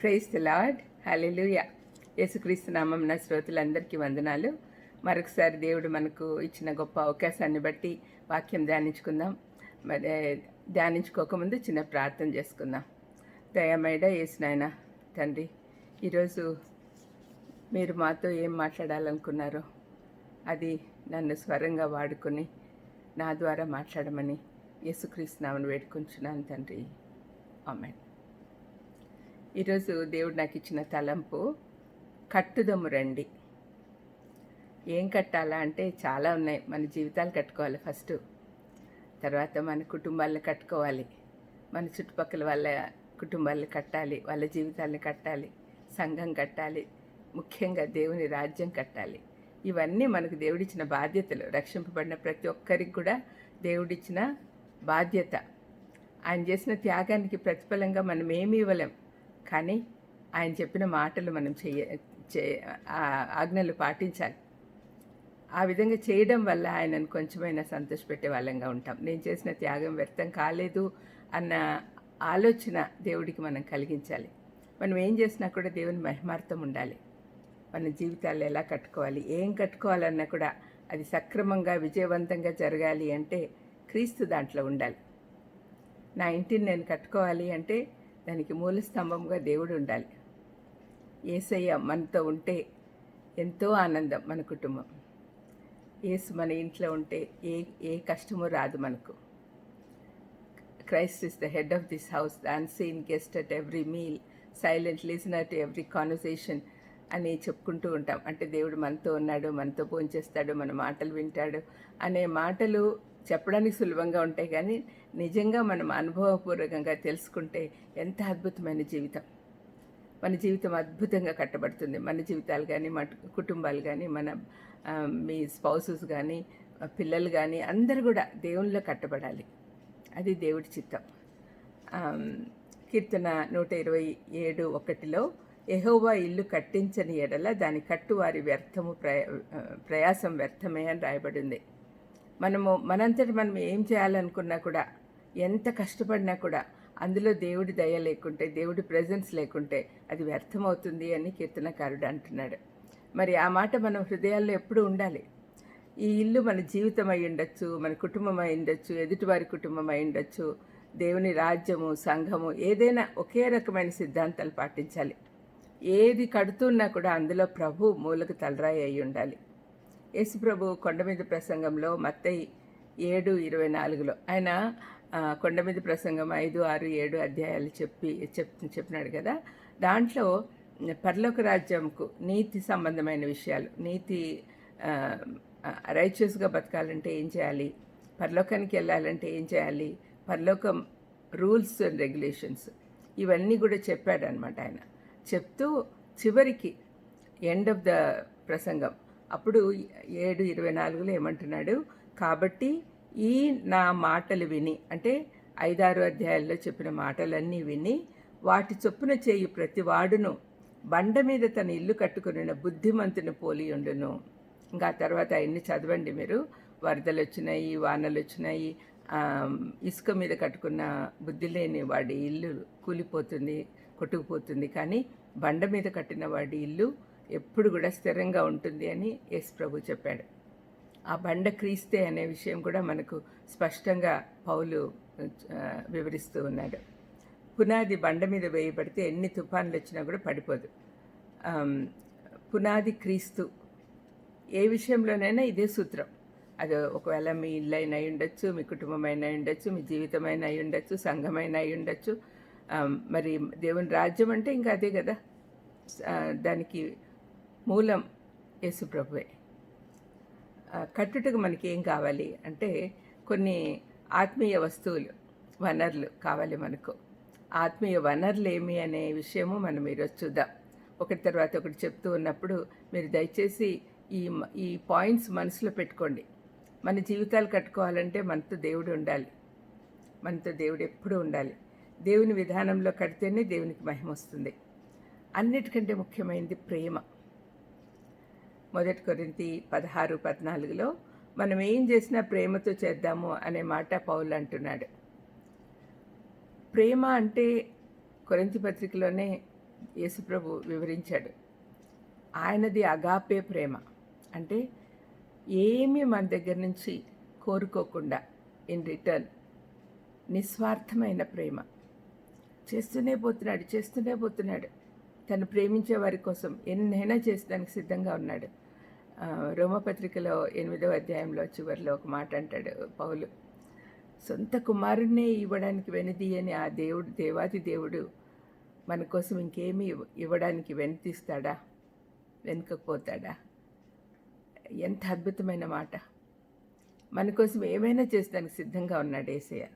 Praise the lord హల్లెలూయా యేసుక్రీస్తు నామం నా శ్రోతలందరికీ వందనాలు. మరొకసారి దేవుడు మనకు ఇచ్చిన గొప్ప అవకాశాన్ని బట్టి వాక్యం ధ్యానించుకుందాం. మరి ధ్యానించుకోకముందు చిన్న ప్రార్థన చేసుకుందాం. దయమైడ యేసునాయన తండ్రి ఈరోజు మీరు మాతో ఏం మాట్లాడాలనుకున్నారో అది నన్ను స్వరంగా వాడుకొని నా ద్వారా మాట్లాడమని యేసుక్రీస్తు నామను వేడుకుంటున్నాను తండ్రి. ఆమెన్. ఈరోజు దేవుడు నాకు ఇచ్చిన తలంపు కట్టుదము రండి. ఏం కట్టాలా అంటే చాలా ఉన్నాయి. మన జీవితాలు కట్టుకోవాలి ఫస్ట్. తర్వాత మన కుటుంబాలను కట్టుకోవాలి. మన చుట్టుపక్కల వాళ్ళ కుటుంబాలను కట్టాలి వాళ్ళ జీవితాలను కట్టాలి సంఘం కట్టాలి ముఖ్యంగా దేవుని రాజ్యం కట్టాలి. ఇవన్నీ మనకు దేవుడిచ్చిన బాధ్యతలు. రక్షింపబడిన ప్రతి ఒక్కరికి కూడా దేవుడిచ్చిన బాధ్యత. ఆయన చేసిన త్యాగానికి ప్రతిఫలంగా మనం ఏమి ఇవ్వలేం. కానీ ఆయన చెప్పిన మాటలు మనం చెయ్య చే ఆజ్ఞలు పాటించాలి. ఆ విధంగా చేయడం వల్ల ఆయనను కొంచెమైనా సంతోషపెట్టే వాళ్ళంగా ఉంటాం. నేను చేసిన త్యాగం వ్యర్థం కాలేదు అన్న ఆలోచన దేవుడికి మనం కలిగించాలి. మనం ఏం చేసినా కూడా దేవుని మహిమార్థం ఉండాలి. మన జీవితాలు ఎలా కట్టుకోవాలి ఏం కట్టుకోవాలన్నా కూడా అది సక్రమంగా విజయవంతంగా జరగాలి అంటే క్రీస్తు దాంట్లో ఉండాలి. నా ఇంటిని నేను కట్టుకోవాలి అంటే దానికి మూల స్తంభంగా దేవుడు ఉండాలి. ఏసయ్య మనతో ఉంటే ఎంతో ఆనందం మన కుటుంబం. ఏసు మన ఇంట్లో ఉంటే ఏ ఏ కష్టము రాదు మనకు. Christ is the head of this house the unseen guest at every meal silent listener to every conversation అని చెప్పుకుంటూ ఉంటాం. అంటే దేవుడు మనతో ఉన్నాడు మనతో భోంచేస్తాడు మన మాటలు వింటాడు అనే మాటలు చెప్పడానికి సులభంగా ఉంటాయి కానీ నిజంగా మనం అనుభవపూర్వకంగా తెలుసుకుంటే ఎంత అద్భుతమైన జీవితం. మన జీవితం అద్భుతంగా కట్టబడుతుంది. మన జీవితాలు కానీ మన కుటుంబాలు కానీ మన మీ స్పౌసెస్ కానీ పిల్లలు కానీ అందరు కూడా దేవునిలో కట్టబడాలి. అది దేవుడి చిత్తం. కీర్తన నూట ఇరవై ఏడు ఒకటిలో ఎహోవా ఇల్లు కట్టించని ఎడల దాని కట్టువారి వ్యర్థము ప్రయ ప్రయాసం వ్యర్థమే అని రాయబడింది. మనము మనంతటి మనం ఏం చేయాలనుకున్నా కూడా ఎంత కష్టపడినా కూడా అందులో దేవుడి దయ లేకుంటే దేవుడి ప్రజెన్స్ లేకుంటే అది వ్యర్థమవుతుంది అని కీర్తనకారుడు అంటున్నాడు. మరి ఆ మాట మన హృదయాల్లో ఎప్పుడూ ఉండాలి. ఈ ఇల్లు మన జీవితం అయి ఉండొచ్చు మన కుటుంబం అయి ఉండొచ్చు ఎదుటివారి కుటుంబం అయి ఉండొచ్చు దేవుని రాజ్యము సంఘము ఏదైనా ఒకే రకమైన సిద్ధాంతాలు పాటించాలి. ఏది కడుతున్నా కూడా అందులో ప్రభు మూలకు తలరాయి అయి ఉండాలి. యేసుప్రభు కొండ మీద ప్రసంగంలో మత్తయి ఏడు ఇరవై నాలుగులో. ఆయన కొండమీద కొండ మీద ప్రసంగం ఐదు ఆరు ఏడు అధ్యాయాలు చెప్పి చెప్ చెప్పినాడు కదా. దాంట్లో పర్లోక రాజ్యంకు నీతి సంబంధమైన విషయాలు నీతి రైచియస్గా బతకాలంటే ఏం చేయాలి? పరలోకానికి వెళ్ళాలంటే ఏం చేయాలి? పరలోకం రూల్స్ అండ్ రెగ్యులేషన్స్ ఇవన్నీ కూడా చెప్పాడనమాట ఆయన. చెప్తూ చివరికి ఎండ్ ఆఫ్ ద ప్రసంగం అప్పుడు ఏడు ఇరవై నాలుగులో ఏమంటున్నాడు? కాబట్టి ఈ నా మాటలు విని అంటే ఐదారు అధ్యాయాల్లో చెప్పిన మాటలన్నీ విని వాటి చొప్పున చేయు ప్రతి వాడును. బండ మీద తన ఇల్లు కట్టుకున్న బుద్ధిమంతుని పోలి ఉండును. ఇంకా తర్వాత అవన్నీ చదవండి మీరు. వరదలు వచ్చినాయి వానలు వచ్చినాయి ఇసుక మీద కట్టుకున్న బుద్ధి లేని వాడి ఇల్లు కూలిపోతుంది కొట్టుకుపోతుంది. కానీ బండ మీద కట్టిన వాడి ఇల్లు ఎప్పుడు కూడా స్థిరంగా ఉంటుంది అని యేసు ప్రభు చెప్పాడు. ఆ బండ క్రీస్తే అనే విషయం కూడా మనకు స్పష్టంగా పౌలు వివరిస్తూ ఉన్నాడు. పునాది బండ మీద వేయబడితే ఎన్ని తుఫాన్లు వచ్చినా కూడా పడిపోదు. పునాది క్రీస్తు ఏ విషయంలోనైనా ఇదే సూత్రం. అది ఒకవేళ మీ ఇల్లు అయినా అయి ఉండొచ్చు మీ కుటుంబం అయినా అయి ఉండొచ్చు మీ జీవితమైన అయి ఉండొచ్చు సంఘమైన అయి ఉండొచ్చు. మరి దేవుని రాజ్యం అంటే ఇంకా అదే కదా. దానికి మూలం యేసుప్రభువే కట్టుటకు మనకి ఏం కావాలి అంటే కొన్ని ఆత్మీయ వస్తువులు వనరులు కావాలి మనకు. ఆత్మీయ వనరులు ఏమి అనే విషయము మనం ఈరోజు చూద్దాం. ఒకటి తర్వాత ఒకటి చెప్తూ ఉన్నప్పుడు మీరు దయచేసి ఈ ఈ పాయింట్స్ మనసులో పెట్టుకోండి. మన జీవితాలు కట్టుకోవాలంటే మనతో దేవుడు ఉండాలి. మనతో దేవుడు ఎప్పుడూ ఉండాలి. దేవుని విధానంలో కడితేనే దేవునికి మహిమ వస్తుంది. అన్నిటికంటే ముఖ్యమైనది ప్రేమ. మొదటి కొరింతి పదహారు పద్నాలుగులో మనం ఏం చేసినా ప్రేమతో చేద్దాము అనే మాట పౌలు అంటున్నాడు. ప్రేమ అంటే కొరింతి పత్రికలోనే యేసుప్రభు వివరించాడు. ఆయనది అగాపే ప్రేమ. అంటే ఏమీ మన దగ్గర నుంచి కోరుకోకుండా ఇన్ రిటర్న్ నిస్వార్థమైన ప్రేమ. చేస్తూనే పోతున్నాడు చేస్తూనే పోతున్నాడు. తను ప్రేమించే వారి కోసం ఎన్నైనా చేసడానికి సిద్ధంగా ఉన్నాడు. రోమపత్రికలో ఎనిమిదవ అధ్యాయంలో చివరిలో ఒక మాట అంటాడు పౌలు. సొంత కుమారుణ్ణే ఇవ్వడానికి వెనుదీయని ఆ దేవుడు దేవాది దేవుడు మన కోసం ఇంకేమీ ఇవ్వడానికి వెనుతీస్తాడా వెనుకపోతాడా? ఎంత అద్భుతమైన మాట. మన కోసం ఏమైనా చేసడానికి సిద్ధంగా ఉన్నాడు ఏసయ్య.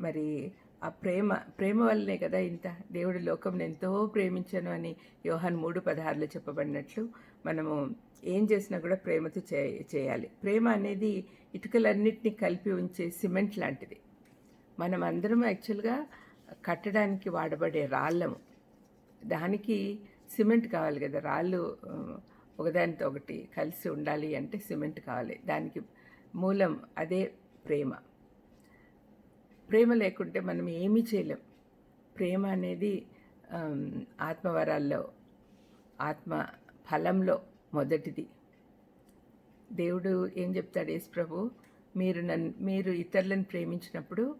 మరి ఆ ప్రేమ ప్రేమ వల్లనే కదా ఇంత? దేవుడు లోకం ఎంతో ప్రేమించాను అని యోహాన్ మూడు పదహారులో చెప్పబడినట్లు మనము ఏం చేసినా కూడా ప్రేమతో చే చేయాలి. ప్రేమ అనేది ఇటుకలన్నింటినీ కలిపి ఉంచే సిమెంట్ లాంటిది. మనం అందరం యాక్చువల్గా కట్టడానికి వాడబడే రాళ్ళము. దానికి సిమెంట్ కావాలి కదా. రాళ్ళు ఒకదానితో ఒకటి కలిసి ఉండాలి అంటే సిమెంట్ కావాలి. దానికి మూలం అదే ప్రేమ. ప్రేమ లేకుంటే మనం ఏమీ చేయలేం. ప్రేమ అనేది ఆత్మవరాల్లో ఆత్మ ఫలంలో మొదటిది. దేవుడు ఏం చెప్తాడు యేసు ప్రభు? మీరు నన్ను మీరు ఇతరులను ప్రేమించినప్పుడు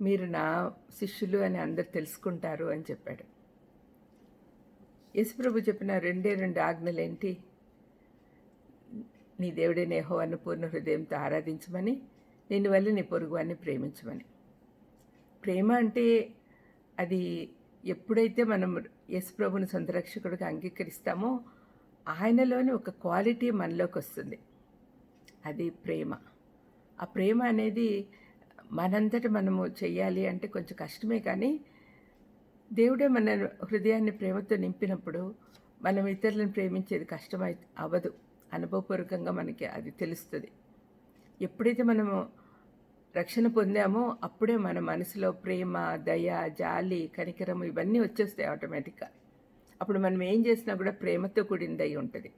మీరు నా శిష్యులు అని అందరు తెలుసుకుంటారు అని చెప్పాడు. యేసుప్రభు చెప్పిన రెండే రెండు ఆజ్ఞలేంటి? నీ దేవుడే నేహోవాన్ని పూర్ణ హృదయంతో ఆరాధించమని నిన్ను వల్ల నీ పొరుగువాన్ని ప్రేమించమని. ప్రేమ అంటే అది ఎప్పుడైతే మనం యశుప్రభుని సొంత రక్షకుడిగా అంగీకరిస్తామో ఆయనలోని ఒక క్వాలిటీ మనలోకి వస్తుంది అది ప్రేమ. ఆ ప్రేమ అనేది మనంతట మనము చేయాలి అంటే కొంచెం కష్టమే కానీ దేవుడే మన హృదయాన్ని ప్రేమతో నింపినప్పుడు మనం ఇతరులను ప్రేమించేది కష్టమై అవ్వదు. అనుభవపూర్వకంగా మనకి అది తెలుస్తుంది. ఎప్పుడైతే మనము రక్షణ పొందామో అప్పుడే మన మనసులో ప్రేమ దయ జాలి కనికరం ఇవన్నీ వచ్చేస్తాయి ఆటోమేటిక్గా. అప్పుడు మనం ఏం చేసినా కూడా ప్రేమతో కూడింది ఉంటుంది.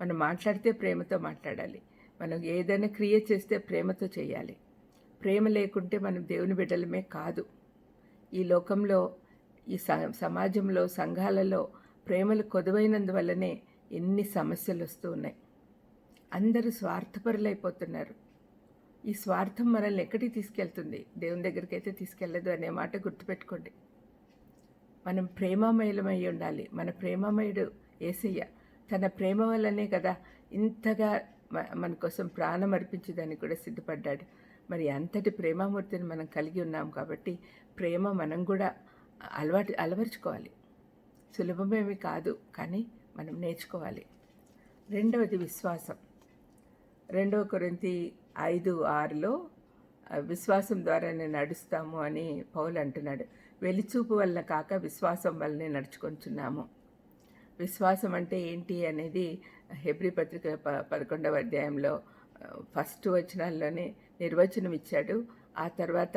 మనం మాట్లాడితే ప్రేమతో మాట్లాడాలి. మనం ఏదైనా క్రియ చేస్తే ప్రేమతో చేయాలి. ప్రేమ లేకుంటే మనం దేవుని బిడ్డలమే కాదు. ఈ లోకంలో ఈ స- సమాజంలో సంఘాలలో ప్రేమలు కొదువైనందువల్లనే ఎన్ని సమస్యలు వస్తూ ఉన్నాయి. అందరూ స్వార్థపరులైపోతున్నారు. ఈ స్వార్థం మనల్ని ఎక్కడికి తీసుకెళ్తుంది? దేవుని దగ్గరికి అయితే తీసుకెళ్ళదు అనే మాట గుర్తుపెట్టుకోండి. మనం ప్రేమమయులమై ఉండాలి. మన ప్రేమమయుడు ఏసయ్య తన ప్రేమ వల్లనే కదా ఇంతగా మన కోసం ప్రాణం అర్పించడానికి కూడా సిద్ధపడ్డాడు. మరి అంతటి ప్రేమామూర్తిని మనం కలిగి ఉన్నాం కాబట్టి ప్రేమ మనం కూడా అలవాటు అలవరుచుకోవాలి. సులభమేమి కాదు కానీ మనం నేర్చుకోవాలి. రెండవది విశ్వాసం. రెండవ కొరింతి ఐదు ఆరులో విశ్వాసం ద్వారానే నడుస్తాము అని పౌలు అంటున్నాడు. వెలిచూపు వలన కాక విశ్వాసం వల్లనే నడుచుకొంచున్నాము విశ్వాసం అంటే ఏంటి అనేది హెబ్రి పత్రిక ప పదకొండవ అధ్యాయంలో ఫస్ట్ వచనాల్లోనే నిర్వచనం ఇచ్చాడు. ఆ తర్వాత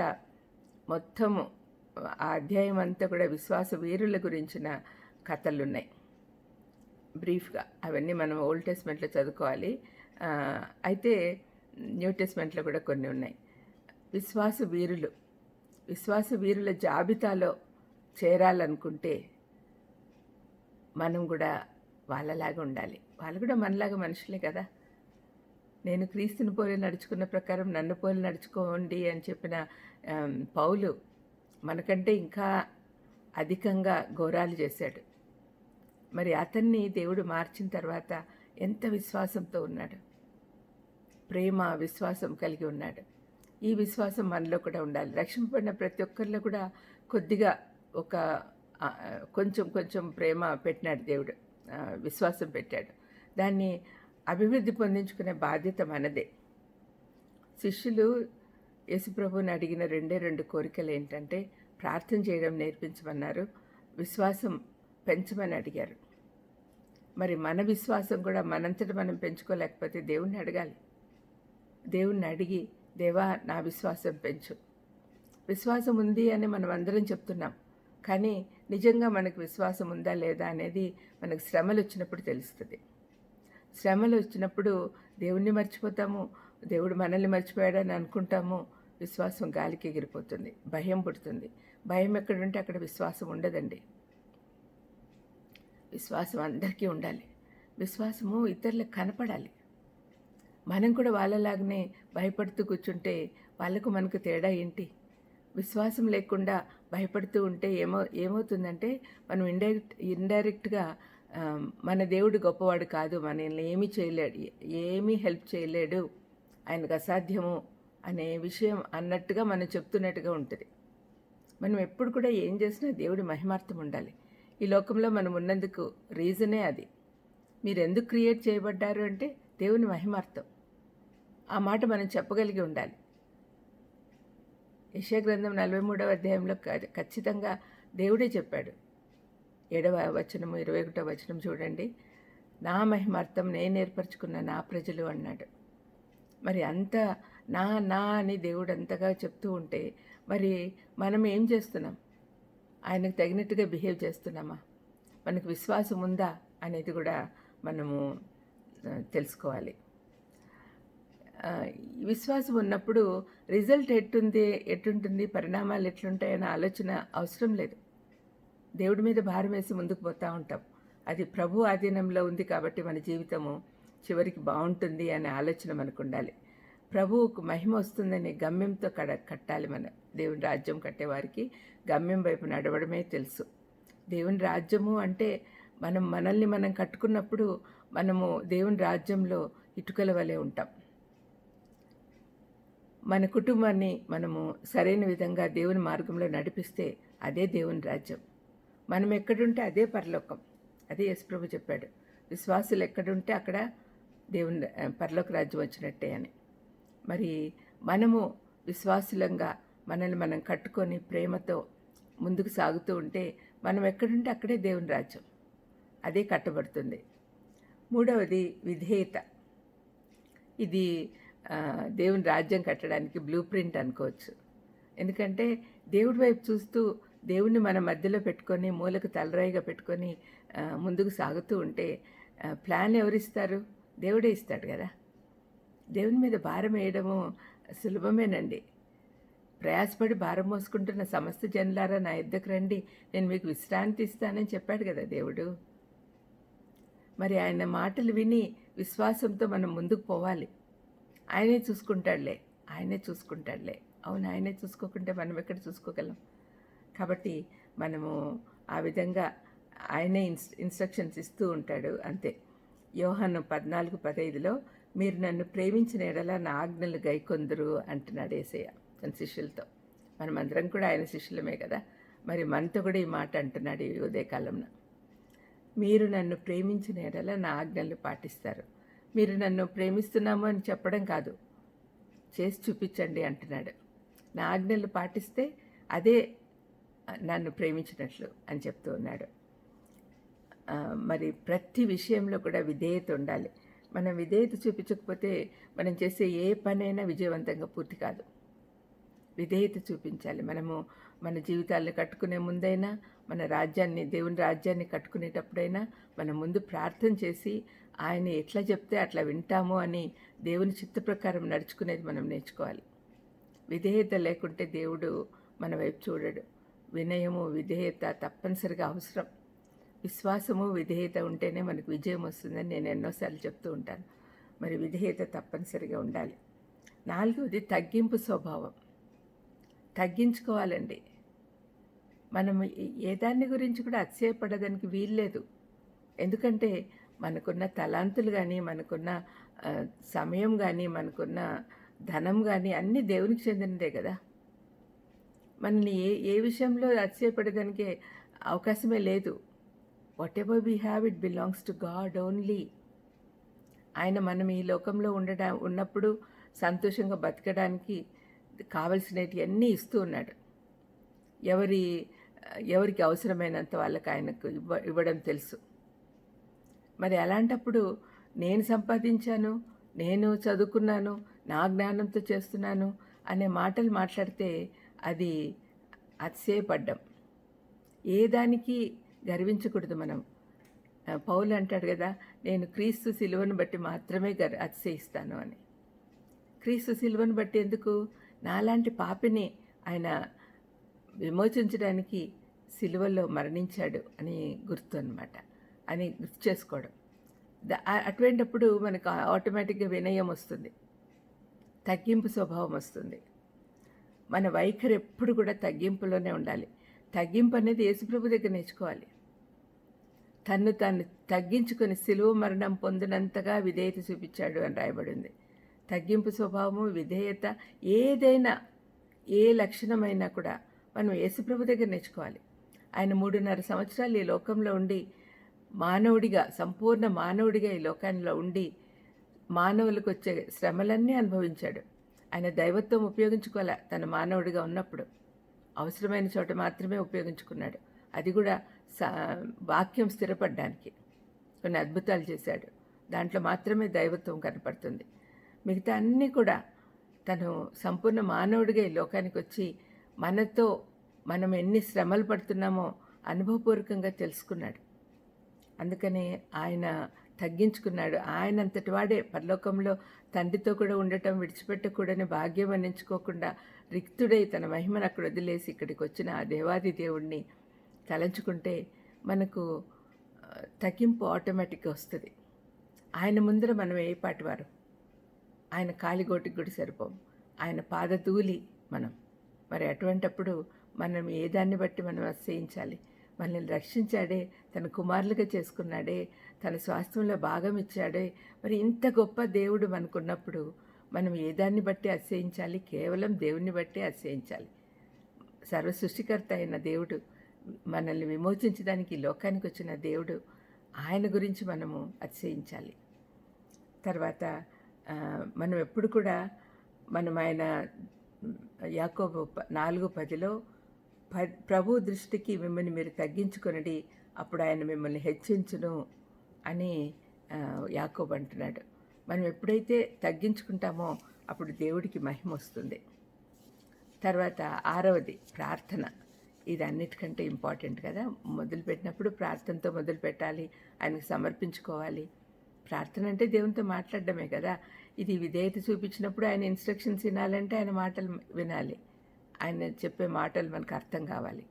మొత్తము ఆ అధ్యాయం అంతా కూడా విశ్వాస వీరుల గురించిన కథలు ఉన్నాయి బ్రీఫ్గా అవన్నీ మనం ఓల్డ్ టెస్ట్మెంట్లో చదువుకోవాలి. అయితే న్యూ టెస్ట్మెంట్లో కూడా కొన్ని ఉన్నాయి. విశ్వాస వీరులు విశ్వాస వీరుల జాబితాలో చేరాలనుకుంటే మనం కూడా వాళ్ళలాగా ఉండాలి. వాళ్ళు కూడా మనలాగా మనుషులే కదా. నేను క్రీస్తుని పోలి నడుచుకున్న ప్రకారం నన్ను పోలి నడుచుకోండి అని చెప్పిన పౌలు మనకంటే ఇంకా అధికంగా ఘోరాలు చేశాడు. మరి అతన్ని దేవుడు మార్చిన తర్వాత ఎంత విశ్వాసంతో ఉన్నాడు? ప్రేమ విశ్వాసం కలిగి ఉన్నాడు. ఈ విశ్వాసం మనలో కూడా ఉండాలి. రక్షింపబడిన ప్రతి ఒక్కరిలో కూడా కొద్దిగా ఒక కొంచెం కొంచెం ప్రేమ పెట్టినాడు దేవుడు. విశ్వాసం పెట్టాడు. దాన్ని అభివృద్ధి పొందించుకునే బాధ్యత మనదే. శిష్యులు యేసుప్రభుని అడిగిన రెండే రెండు కోరికలు ఏంటంటే ప్రార్థన చేయడం నేర్పించమన్నారు విశ్వాసం పెంచమని అడిగారు. మరి మన విశ్వాసం కూడా మనంతట మనం పెంచుకోలేకపోతే దేవుణ్ణి అడగాలి. దేవుణ్ణి అడిగి దేవా నా విశ్వాసం పెంచు. విశ్వాసం ఉంది అని మనం అందరం చెప్తున్నాం. కానీ నిజంగా మనకు విశ్వాసం ఉందా లేదా అనేది మనకు శ్రమలు వచ్చినప్పుడు తెలుస్తుంది. శ్రమలు వచ్చినప్పుడు దేవుణ్ణి మర్చిపోతాము దేవుడు మనల్ని మర్చిపోయాడని అనుకుంటాము. విశ్వాసం గాలికి ఎగిరిపోతుంది భయం పుడుతుంది. భయం ఎక్కడుంటే అక్కడ విశ్వాసం ఉండదండి. విశ్వాసం అందరికీ ఉండాలి. విశ్వాసము ఇతరులకు కనపడాలి. మనం కూడా వాళ్ళలాగానే భయపడుతూ కూర్చుంటే వాళ్ళకు మనకు తేడా ఏంటి? విశ్వాసం లేకుండా భయపడుతూ ఉంటే ఏమో ఏమవుతుందంటే మనం ఇండైరెక్ట్ ఇండైరెక్ట్గా మన దేవుడు గొప్పవాడు కాదు మనల్ని ఏమీ చేయలేడు ఏమీ హెల్ప్ చేయలేడు. ఆయనకు అసాధ్యము అనే విషయం అన్నట్టుగా మనం చెప్తున్నట్టుగా ఉంటుంది. మనం ఎప్పుడు కూడా ఏం చేసినా దేవుడి మహిమార్థం ఉండాలి. ఈ లోకంలో మనం ఉన్నందుకు రీజనే అది. మీరు ఎందుకు క్రియేట్ చేయబడ్డారు అంటే దేవుని మహిమార్థం. ఆ మాట మనం చెప్పగలిగి ఉండాలి. యశాగ్రంథం నలభై మూడవ అధ్యాయంలో క- ఖచ్చితంగా దేవుడే చెప్పాడు. ఏడవ వచనము ఇరవై ఒకటో వచనం చూడండి. నా మహిమార్థం నేను ఏర్పరచుకున్న నా ప్రజలు అన్నాడు. మరి అంత నా నా అని దేవుడు అంతగా చెప్తూ ఉంటే మరి మనం ఏం చేస్తున్నాం? ఆయనకు తగినట్టుగా బిహేవ్ చేస్తున్నామా? మనకు విశ్వాసం ఉందా అనేది కూడా మనము తెలుసుకోవాలి. విశ్వాసం ఉన్నప్పుడు రిజల్ట్ ఎట్టుంది ఎట్టుంటుంది పరిణామాలు ఎట్లుంటాయన్న ఆలోచన అవసరం లేదు. దేవుడి మీద భారం వేసి ముందుకు పోతూ ఉంటాం. అది ప్రభు ఆధీనంలో ఉంది కాబట్టి మన జీవితము చివరికి బాగుంటుంది అనే ఆలోచన మనకు ఉండాలి ప్రభువుకు మహిమ వస్తుందనే గమ్యంతో కడ కట్టాలి మనం దేవుని రాజ్యం కట్టేవారికి గమ్యం వైపు నడవడమే తెలుసు. దేవుని రాజ్యము అంటే మనం మనల్ని మనం కట్టుకున్నప్పుడు మనము దేవుని రాజ్యంలో ఇటుకల వలె ఉంటాం. మన కుటుంబాన్ని మనము సరైన విధంగా దేవుని మార్గంలో నడిపిస్తే అదే దేవుని రాజ్యం. మనం ఎక్కడుంటే అదే పరలోకం. అదే యశ్ప్రభు చెప్పాడు. విశ్వాసులు ఎక్కడుంటే అక్కడ దేవుని పరలోక రాజ్యం వచ్చినట్టే అని. మరి మనము విశ్వాసులంగా మనల్ని మనం కట్టుకొని ప్రేమతో ముందుకు సాగుతూ ఉంటే మనం ఎక్కడుంటే అక్కడే దేవుని రాజ్యం. అదే కట్టబడుతుంది. మూడవది విధేయత. ఇది దేవుని రాజ్యం కట్టడానికి బ్లూ ప్రింట్ అనుకోవచ్చు. ఎందుకంటే దేవుడి వైపు చూస్తూ దేవుణ్ణి మన మధ్యలో పెట్టుకొని మూలకు తలరాయిగా పెట్టుకొని ముందుకు సాగుతూ ఉంటే ప్లాన్ ఎవరిస్తారు? దేవుడే ఇస్తాడు కదా. దేవుని మీద భారం వేయడము సులభమేనండి. ప్రయాసపడి భారం మోసుకుంటున్న సమస్త జనులారా నా ఇద్దకు రండి నేను మీకు విశ్రాంతి ఇస్తానని చెప్పాడు కదా దేవుడు. మరి ఆయన మాటలు విని విశ్వాసంతో మనం ముందుకు పోవాలి. ఆయనే చూసుకుంటాడులే ఆయనే చూసుకుంటాడులే. అవును ఆయనే చూసుకోకుంటే మనం ఎక్కడ చూసుకోగలం? కాబట్టి మనము ఆ విధంగా ఆయనే ఇన్స్ ఇన్స్ట్రక్షన్స్ ఇస్తూ ఉంటాడు అంతే. యోహాను పద్నాలుగు పదైదులో మీరు నన్ను ప్రేమించిన ఎడల నా ఆజ్ఞలు గైకొందరు అంటున్నాడు ఏసయ్య తన శిష్యులతో. మనమందరం కూడా ఆయన శిష్యులమే కదా? మరి మనతో కూడా ఈ మాట అంటున్నాడు ఈ ఉదయకాలంలో. మీరు నన్ను ప్రేమించిన ఎడల నా ఆజ్ఞలు పాటిస్తారు. మీరు నన్ను ప్రేమిస్తున్నాము అని చెప్పడం కాదు. చేసి చూపించండి అంటున్నాడు. నా ఆజ్ఞలు పాటిస్తే అదే నన్ను ప్రేమించినట్లు అని చెప్తూ ఉన్నాడు. మరి ప్రతి విషయంలో కూడా విధేయత ఉండాలి. మనం విధేయత చూపించకపోతే మనం చేసే ఏ పనైనా విజయవంతంగా పూర్తి కాదు. విధేయత చూపించాలి. మనము మన జీవితాలను కట్టుకునే ముందైనా మన రాజ్యాన్ని దేవుని రాజ్యాన్ని కట్టుకునేటప్పుడైనా మనం ముందు ప్రార్థన చేసి ఆయన ఎట్లా చెప్తే అట్లా వింటాము అని దేవుని చిత్త ప్రకారం నడుచుకునేది మనం నేర్చుకోవాలి. విధేయత లేకుంటే దేవుడు మన వైపు చూడడు. వినయము విధేయత తప్పనిసరిగా అవసరం. విశ్వాసము విధేయత ఉంటేనే మనకు విజయం వస్తుందని నేను ఎన్నోసార్లు చెప్తూ ఉంటాను. మరి విధేయత తప్పనిసరిగా ఉండాలి. నాలుగవది తగ్గింపు స్వభావం. తగ్గించుకోవాలండి. మనం ఏ- దాన్ని గురించి కూడా అతిశయపడడానికి వీల్లేదు. ఎందుకంటే మనకున్న తలాంతులు కానీ మనకున్న సమయం కానీ మనకున్న ధనం కానీ అన్నీ దేవునికి చెందినదే కదా. మనల్ని ఏ ఏ విషయంలో అతిశయపడడానికి అవకాశమే లేదు. Whatever we have it belongs to God only ఆయన మనం ఈ లోకంలో ఉండడా ఉన్నప్పుడు సంతోషంగా బతకడానికి కావలసినవి అన్నీ ఇస్తూ ఉన్నాడు. ఎవరి ఎవరికి అవసరమైనంత వాళ్ళకి ఆయనకు ఇవ్వ ఇవ్వడం తెలుసు. మరి అలాంటప్పుడు నేను సంపాదించాను నేను చదువుకున్నాను నా జ్ఞానంతో చేస్తున్నాను అనే మాటలు మాట్లాడితే అది అతిశయపడ్డం. ఏ దానికి గర్వించకూడదు మనం. పౌలు అంటాడు కదా నేను క్రీస్తు సిలువను బట్టి మాత్రమే గర్ అతిశయిస్తాను అని. క్రీస్తు సిలువను బట్టి ఎందుకు? నాలాంటి పాపిని ఆయన విమోచించడానికి సిలువలో మరణించాడు అని గుర్తు అనమాట అని గుర్తు చేసుకోవడం. అటువంటిప్పుడు అటువంటప్పుడు మనకు ఆటోమేటిక్గా వినయం వస్తుంది. తగ్గింపు స్వభావం వస్తుంది. మన వైఖరి ఎప్పుడు కూడా తగ్గింపులోనే ఉండాలి. తగ్గింపు అనేది యేసుప్రభు దగ్గర నేర్చుకోవాలి. తన్ను తాను తగ్గించుకొని సిలువ మరణం పొందినంతగా విధేయత చూపించాడు అని రాయబడింది. తగ్గింపు స్వభావము విధేయత ఏదైనా ఏ లక్షణమైనా కూడా మనం యేసుప్రభు దగ్గర నేర్చుకోవాలి. ఆయన మూడున్నర సంవత్సరాలు ఈ లోకంలో ఉండి మానవుడిగా సంపూర్ణ మానవుడిగా ఈ లోకంలో ఉండి మానవులకు వచ్చే శ్రమలన్నీ అనుభవించాడు. ఆయన దైవత్వం ఉపయోగించుకోలే తన మానవుడిగా ఉన్నప్పుడు. అవసరమైన చోట మాత్రమే ఉపయోగించుకున్నాడు. అది కూడా సా వాక్యం స్థిరపడడానికి. కొన్ని అద్భుతాలు చేశాడు. దాంట్లో మాత్రమే దైవత్వం కనపడుతుంది. మిగతా అన్నీ కూడా తను సంపూర్ణ మానవుడిగా ఈ లోకానికి వచ్చి మనతో మనం ఎన్ని శ్రమలు పడుతున్నామో అనుభవపూర్వకంగా తెలుసుకున్నాడు. అందుకని ఆయన తగ్గించుకున్నాడు. ఆయనంతటి వాడే పరలోకంలో తండ్రితో కూడా ఉండటం విడిచిపెట్టకూడని భాగ్యం అందించుకోకుండా రిక్తుడై తన మహిమను అక్కడ వదిలేసి ఇక్కడికి వచ్చిన ఆ దేవాది దేవుణ్ణి తలంచుకుంటే మనకు తగ్గింపు ఆటోమేటిక్గా వస్తుంది. ఆయన ముందర మనం ఏ పాటి వారు? ఆయన కాలిగోటికి కూడా సరిపోం. ఆయన పాదతూలి మనం. మరి అటువంటప్పుడు మనం ఏ దాన్ని బట్టి మనం ఆశ్రయించాలి? మనల్ని రక్షించాడే తన కుమారులుగా చేసుకున్నాడే తన స్వాస్థ్యంలో భాగం ఇచ్చాడే మరి ఇంత గొప్ప దేవుడు మనకున్నప్పుడు మనం ఏ దాన్ని బట్టి ఆశ్రయించాలి? కేవలం దేవుణ్ణి బట్టి ఆశ్రయించాలి. సర్వ సృష్టికర్త అయిన దేవుడు మనల్ని విమోచించడానికి లోకానికి వచ్చిన దేవుడు ఆయన గురించి మనము అతిశయించాలి తర్వాత మనం ఎప్పుడు కూడా మనం ఆయన యాకోబు ప- నాలుగు పదిలో ప్రభు దృష్టికి మిమ్మల్ని మీరు తగ్గించుకొనడి అప్పుడు ఆయన మిమ్మల్ని హెచ్చించును అని ఆ, యాకోబు అంటున్నాడు. మనం ఎప్పుడైతే తగ్గించుకుంటామో అప్పుడు దేవుడికి మహిమ వస్తుంది. తర్వాత ఆరవది ప్రార్థన. ఇది అన్నిటికంటే ఇంపార్టెంట్ కదా. మొదలుపెట్టినప్పుడు ప్రార్థనతో మొదలు పెట్టాలి ఆయనకు సమర్పించుకోవాలి. ప్రార్థన అంటే దేవునితో మాట్లాడడమే కదా. ఇది విధేయత చూపించినప్పుడు ఆయన ఇన్స్ట్రక్షన్స్ వినాలంటే ఆయన మాటలు వినాలి. ఆయన చెప్పే మాటలు మనకు అర్థం కావాలి.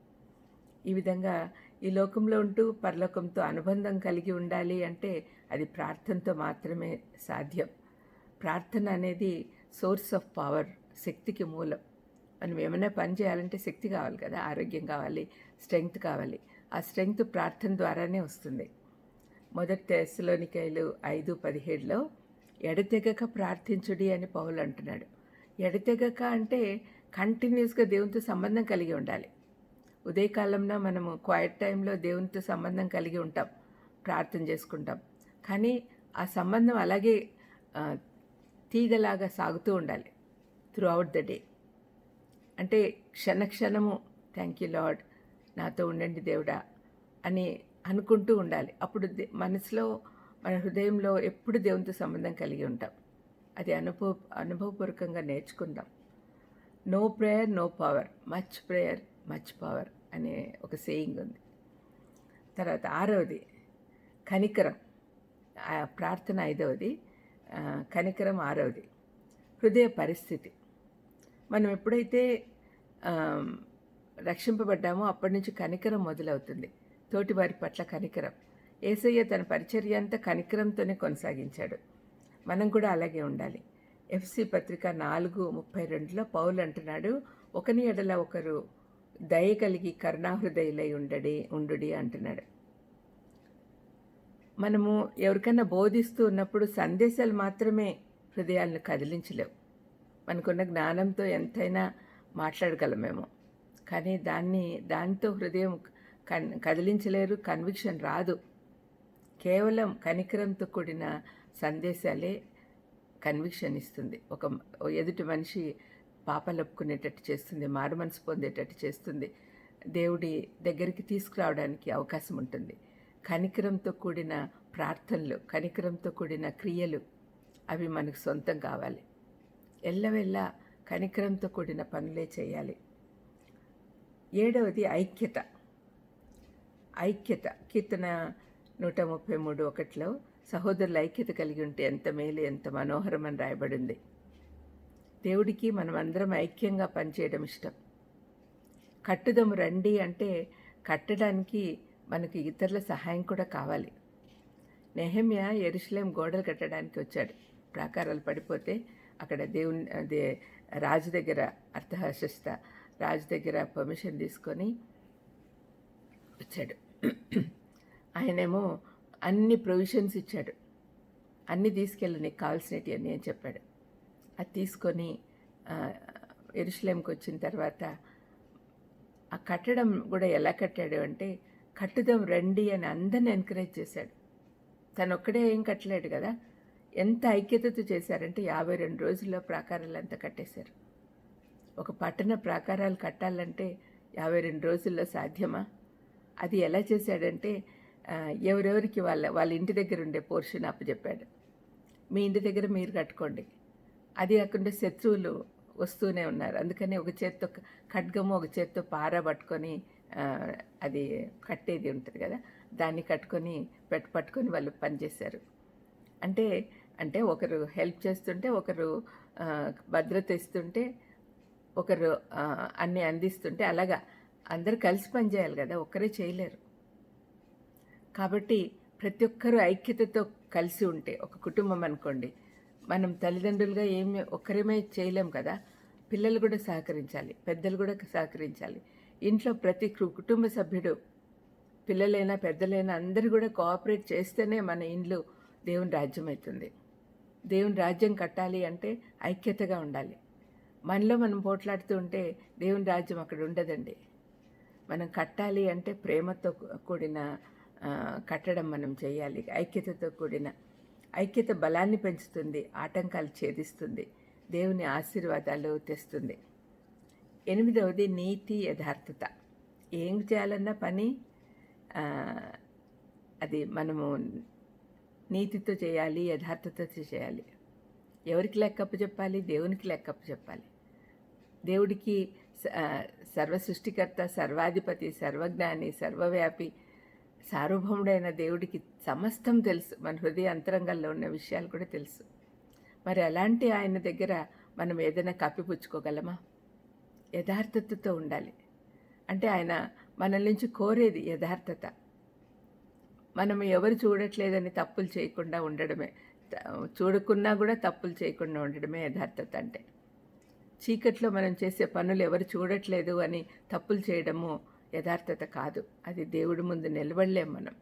ఈ విధంగా ఈ లోకంలో ఉంటూ పరలోకంతో అనుబంధం కలిగి ఉండాలి అంటే అది ప్రార్థనతో మాత్రమే సాధ్యం. ప్రార్థన అనేది సోర్స్ ఆఫ్ పవర్ శక్తికి మూలం. మనం ఏమైనా పని చేయాలంటే శక్తి కావాలి కదా ఆరోగ్యం కావాలి స్ట్రెంగ్త్ కావాలి. ఆ స్ట్రెంగ్త్ ప్రార్థన ద్వారానే వస్తుంది. మొదటి తెస్సులోనికాయలు ఐదు పదిహేడులో ఎడతెగక ప్రార్థించుడి అని పౌలు అంటున్నాడు. ఎడతెగక అంటే కంటిన్యూస్గా దేవునితో సంబంధం కలిగి ఉండాలి. ఉదయకాలంలో మనము క్వైట్ టైంలో దేవునితో సంబంధం కలిగి ఉంటాం ప్రార్థన చేసుకుంటాం. కానీ ఆ సంబంధం అలాగే తీగలాగా సాగుతూ ఉండాలి త్రూ అవుట్ ద డే అంటే క్షణక్షణము థ్యాంక్ యూ లాడ్ నాతో ఉండండి దేవుడా అని అనుకుంటూ ఉండాలి. అప్పుడు మనసులో మన హృదయంలో ఎప్పుడు దేవునితో సంబంధం కలిగి ఉంటాం. అది అనుభవ అనుభవపూర్వకంగా నేర్చుకుందాం. No prayer no power much prayer much power అనే ఒక సేయింగ్ ఉంది. తర్వాత ఆరవది కనికరం. ప్రార్థన ఐదవది కనికరం ఆరవది. హృదయ పరిస్థితి. మనం ఎప్పుడైతే రక్షింపబడ్డామో అప్పటి నుంచి కనికరం మొదలవుతుంది. తోటి వారి పట్ల కనికరం. ఏసయ్య తన పరిచర్య అంతా కనికరంతోనే కొనసాగించాడు. మనం కూడా అలాగే ఉండాలి. ఎఫ్సి పత్రిక నాలుగు ముప్పై రెండులో పౌలు అంటున్నాడు ఒకని ఎడల ఒకరు దయ కలిగి కరుణాహృదయులై ఉండడి ఉండుడి అంటున్నాడు. మనము ఎవరికైనా బోధిస్తూ ఉన్నప్పుడు సందేశాలు మాత్రమే హృదయాలను కదిలించలేవు. మనకున్న జ్ఞానంతో ఎంతైనా మాట్లాడగలమేమో కానీ దాన్ని దానితో హృదయం కన్ కదిలించలేరు కన్విక్షన్ రాదు. కేవలం కనికరంతో కూడిన సందేశాలే కన్విక్షన్ ఇస్తుంది. ఒక ఎదుటి మనిషి పాపలొప్పుకునేటట్టు చేస్తుంది మారు మనసు పొందేటట్టు చేస్తుంది. దేవుడి దగ్గరికి తీసుకురావడానికి అవకాశం ఉంటుంది. కనికరంతో కూడిన ప్రార్థనలు కనికరంతో కూడిన క్రియలు అవి మనకు సొంతం కావాలి. ఎల్లవెల్ల కనికరంతో కూడిన పనులే చేయాలి. ఏడవది ఐక్యత. ఐక్యత. కీర్తన నూట ముప్పై మూడు ఒకటిలో సహోదరుల ఐక్యత కలిగి ఉంటే ఎంత మేలు ఎంత మనోహరం అని రాయబడింది. దేవుడికి మనం అందరం ఐక్యంగా పనిచేయడం ఇష్టం. కట్టుదము రండి అంటే కట్టడానికి మనకి ఇతరుల సహాయం కూడా కావాలి. నెహమ్య ఎరుషలేం గోడలు కట్టడానికి వచ్చాడు. ప్రాకారాలు పడిపోతే అక్కడ దేవుని అదే రాజు దగ్గర అర్థహశస్త రాజు దగ్గర పర్మిషన్ తీసుకొని వచ్చాడు. ఆయనేమో అన్ని ప్రొవిజన్స్ ఇచ్చాడు. అన్నీ తీసుకెళ్ళి నీకు కావాల్సినవి అని అని చెప్పాడు. అది తీసుకొని ఎరుసలేంకి వచ్చిన తర్వాత ఆ కట్టడం కూడా ఎలా కట్టాడు అంటే కట్టుదాం రండి అని అందరిని ఎంకరేజ్ చేశాడు. తను ఒక్కడే ఏం కట్టలేడు కదా. ఎంత ఐక్యతతో చేశారంటే యాభై రెండు రోజుల్లో ప్రాకారాలు అంతా కట్టేశారు. ఒక పట్టణ ప్రాకారాలు కట్టాలంటే యాభై రెండు రోజుల్లో సాధ్యమా? అది ఎలా చేశాడంటే ఎవరెవరికి వాళ్ళ వాళ్ళ ఇంటి దగ్గర ఉండే పోర్షన్ అప్పచెప్పాడు. మీ ఇంటి దగ్గర మీరు కట్టుకోండి. అది కాకుండా శత్రువులు వస్తూనే ఉన్నారు. అందుకని ఒక చేత్తో ఖడ్గము ఒక చేత్తో పార పట్టుకొని అది కట్టేది ఉంటుంది కదా దాన్ని కట్టుకొని పెట్టు పట్టుకొని వాళ్ళు పనిచేశారు. అంటే అంటే ఒకరు హెల్ప్ చేస్తుంటే ఒకరు భద్రత ఇస్తుంటే ఒకరు అన్నీ అందిస్తుంటే అలాగా అందరు కలిసి పనిచేయాలి కదా ఒక్కరే చేయలేరు. కాబట్టి ప్రతి ఒక్కరూ ఐక్యతతో కలిసి ఉంటే ఒక కుటుంబం అనుకోండి. మనం తల్లిదండ్రులుగా ఏమి ఒక్కరేమే చేయలేం కదా. పిల్లలు కూడా సహకరించాలి పెద్దలు కూడా సహకరించాలి. ఇంట్లో ప్రతి కుటుంబ సభ్యుడు పిల్లలైనా పెద్దలైనా అందరూ కూడా కోఆపరేట్ చేస్తేనే మన ఇండ్లు దేవుని రాజ్యం అవుతుంది దేవుని రాజ్యం కట్టాలి అంటే ఐక్యతగా ఉండాలి. మనలో మనం పోట్లాడుతూ ఉంటే దేవుని రాజ్యం అక్కడ ఉండదండి. మనం కట్టాలి అంటే ప్రేమతో కూడిన కట్టడం మనం చేయాలి. ఐక్యతతో కూడిన ఐక్యత బలాన్ని పెంచుతుంది ఆటంకాలు ఛేదిస్తుంది దేవుని ఆశీర్వాదాలు తెస్తుంది. ఎనిమిదవది నీతి యథార్థత. ఏం చేయాలన్న పని అది మనము నీతితో చేయాలి యథార్థతతో చేయాలి. ఎవరికి లెక్కప్ప చెప్పాలి? దేవునికి లెక్కప్ప చెప్పాలి. దేవుడికి స- సర్వ సృష్టికర్త సర్వాధిపతి సర్వజ్ఞాని సర్వవ్యాపి సార్వభౌముడైన దేవుడికి సమస్తం తెలుసు. మన హృదయ అంతరంగంలో ఉన్న విషయాలు కూడా తెలుసు. మరి అలాంటి ఆయన దగ్గర మనం ఏదైనా కప్పిపుచ్చుకోగలమా యథార్థతతో ఉండాలి. అంటే ఆయన మనల్ నుంచి కోరేది యథార్థత. మనం ఎవరు చూడట్లేదని తప్పులు చేయకుండా ఉండడమే. చూడకున్నా కూడా తప్పులు చేయకుండా ఉండడమే యథార్థత అంటే. చీకట్లో మనం చేసే పనులు ఎవరు చూడట్లేదు అని తప్పులు చేయడము యథార్థత కాదు. అది దేవుడి ముందు నిలబడలేం మనం.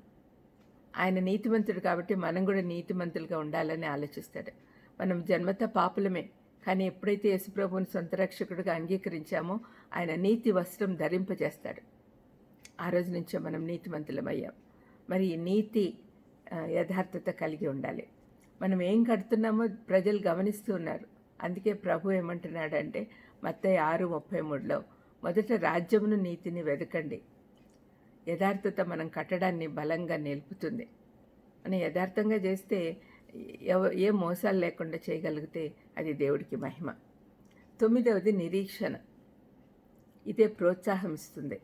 ఆయన నీతిమంతుడు కాబట్టి మనం కూడా నీతిమంతులుగా ఉండాలని ఆలోచిస్తాడు. మనం జన్మత పాపులమే. కానీ ఎప్పుడైతే యేసుప్రభుని సొంత రక్షకుడిగా అంగీకరించామో ఆయన నీతి వస్త్రం ధరింపజేస్తాడు. ఆ రోజు నుంచే మనం నీతిమంతులమయ్యాం. మరి నీతి యథార్థత కలిగి ఉండాలి. మనం ఏం కడుతున్నామో ప్రజలు గమనిస్తూ ఉన్నారు. అందుకే ప్రభు ఏమంటున్నాడంటే మత్తయ్య ఆరు ముప్పై మూడులో మొదట రాజ్యమును నీతిని వెతకండి యథార్థత మనం కట్టడాన్ని బలంగా నిలుపుతుంది. మనం యథార్థంగా చేస్తే ఎవ ఏ మోసాలు లేకుండా చేయగలిగితే అది దేవుడికి మహిమ. తొమ్మిదవది నిరీక్షణ. ఇదే ప్రోత్సాహం ఇస్తుంది.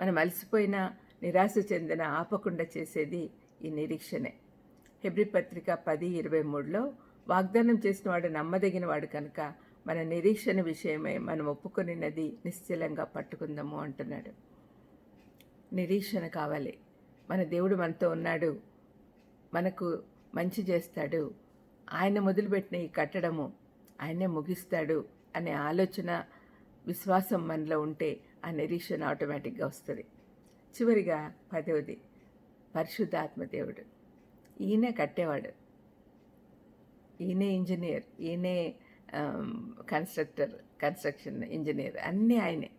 మనం అలసిపోయినా నిరాశ చెందిన ఆపకుండా చేసేది ఈ నిరీక్షణే. హెబ్రి పత్రిక పది ఇరవై మూడులో వాగ్దానం చేసిన వాడు నమ్మదగిన వాడు కనుక మన నిరీక్షణ విషయమై మనం ఒప్పుకొనినది నిశ్చలంగా పట్టుకుందాము అంటున్నాడు. నిరీక్షణ కావాలి. మన దేవుడు మనతో ఉన్నాడు. మనకు మంచి చేస్తాడు. ఆయన మొదలుపెట్టిన ఈ కట్టడము ఆయనే ముగిస్తాడు అనే ఆలోచన విశ్వాసం మనలో ఉంటే ఆ నిరీక్షణ ఆటోమేటిక్గా వస్తుంది. చివరిగా పదవది పరిశుద్ధాత్మ దేవుడు. ఈయనే కట్టేవాడు. ఈయనే ఇంజనీర్ ఈయనే కన్స్ట్రక్టర్ కన్స్ట్రక్షన్ ఇంజనీర్ అన్నీ ఆయనే.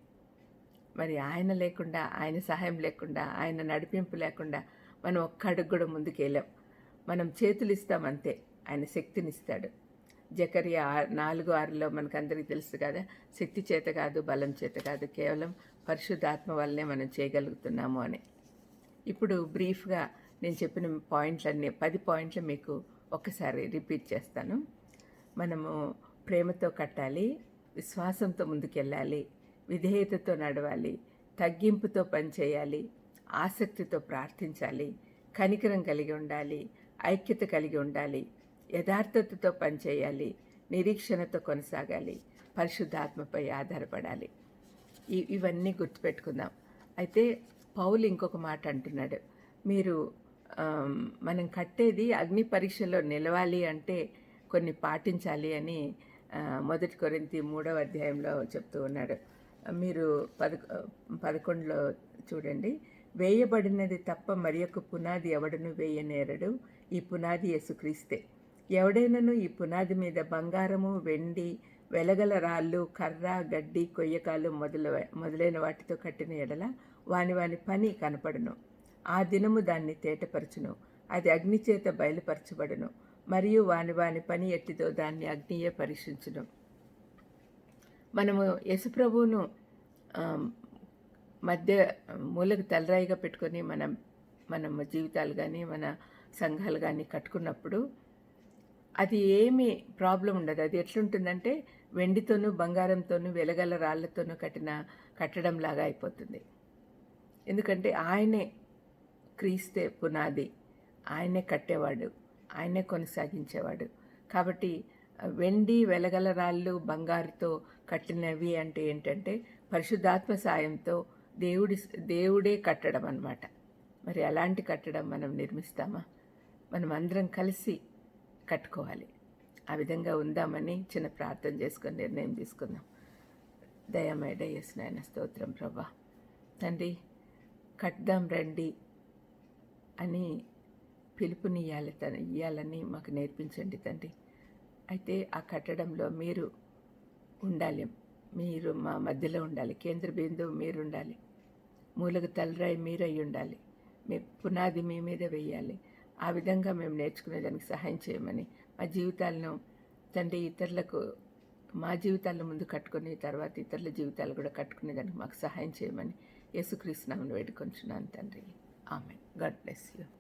మరి ఆయన లేకుండా ఆయన సహాయం లేకుండా ఆయన నడిపింపు లేకుండా మనం ఒక్క అడుగు కూడా ముందుకెళ్ళాం. మనం చేతులు ఇస్తాం అంతే. ఆయన శక్తినిస్తాడు. జకరియా నాలుగు ఆరులో మనకందరికీ తెలుసు కదా శక్తి చేత కాదు బలం చేత కాదు కేవలం పరిశుద్ధాత్మ వల్లనే మనం చేయగలుగుతున్నాము అని. ఇప్పుడు బ్రీఫ్గా నేను చెప్పిన పాయింట్లన్నీ పది పాయింట్లు మీకు ఒక్కసారి రిపీట్ చేస్తాను. మనము ప్రేమతో కట్టాలి విశ్వాసంతో ముందుకెళ్ళాలి విధేయతతో నడవాలి తగ్గింపుతో పనిచేయాలి ఆసక్తితో ప్రార్థించాలి కనికరం కలిగి ఉండాలి ఐక్యత కలిగి ఉండాలి యథార్థతతో పనిచేయాలి నిరీక్షణతో కొనసాగాలి పరిశుద్ధాత్మపై ఆధారపడాలి. ఇవన్నీ గుర్తుపెట్టుకుందాం. అయితే పౌలు ఇంకొక మాట అంటున్నాడు. మీరు మనం కట్టేది అగ్ని పరీక్షలో నిలవాలి అంటే కొన్ని పాటించాలి అని మొదటి కొరింతి మూడవ అధ్యాయంలో చెప్తూ ఉన్నాడు. మీరు పద పదకొండులో చూడండి. వేయబడినది తప్ప మరి యొక్క పునాది ఎవడను వేయనేరడు? ఈ పునాది యేసుక్రీస్తే. ఎవడైనను ఈ పునాది మీద బంగారము వెండి వెలగల రాళ్ళు కర్ర గడ్డి కొయ్యకాలు మొదల మొదలైన వాటితో కట్టిన ఎడల వాని వాని పని కనపడును. ఆ దినము దాన్ని తేటపరచును. అది అగ్నిచేత బయలుపరచబడను బయలుపరచబడును. మరియు వాని వాని పని ఎట్టిదో దాన్ని అగ్నియే పరీక్షించడం మనము యశుప్రభువును మధ్య మూలకు తలరాయిగా పెట్టుకొని మనం మనం జీవితాలు కానీ మన సంఘాలు కానీ కట్టుకున్నప్పుడు అది ఏమి ప్రాబ్లం ఉండదు. అది ఎట్లుంటుందంటే వెండితోనూ బంగారంతోనూ వెలగల రాళ్ళతోనూ కట్టిన కట్టడం లాగా అయిపోతుంది. ఎందుకంటే ఆయనే క్రీస్తే పునాది ఆయనే కట్టేవాడు. ఆయనే కొనసాగించేవాడు. కాబట్టి వెండి వెలగల రాళ్ళు బంగారుతో కట్టినవి అంటే ఏంటంటే పరిశుద్ధాత్మ సాయంతో దేవుడి దేవుడే కట్టడం అన్నమాట. మరి అలాంటి కట్టడం మనం నిర్మిస్తామా? మనం అందరం కలిసి కట్టుకోవాలి. ఆ విధంగా ఉందామని చిన్న ప్రార్థన చేసుకొని నిర్ణయం తీసుకుందాం. దయమయ డయస్ నాయన స్తోత్రం ప్రభా. తండ్రి కట్దాం రండి అని పిలుపునియ్యాలి తన ఇయ్యాలని మాకు నేర్పించండి తండ్రి. అయితే ఆ కట్టడంలో మీరు ఉండాలి మీరు మా మధ్యలో ఉండాలి కేంద్ర బిందువు మీరు ఉండాలి మూలకు తలరాయి మీరై ఉండాలి మీ పునాది మీ మీద వేయాలి. ఆ విధంగా మేము నేర్చుకునేదానికి సహాయం చేయమని మా జీవితాలను తండ్రి ఇతరులకు మా జీవితాలను ముందు కట్టుకుని తర్వాత ఇతరుల జీవితాలు కూడా కట్టుకునేదానికి మాకు సహాయం చేయమని యేసుక్రీస్తునామని వేడుకొంచున్నాను తండ్రి. ఆమె గాడ్ బ్లెస్ యూ.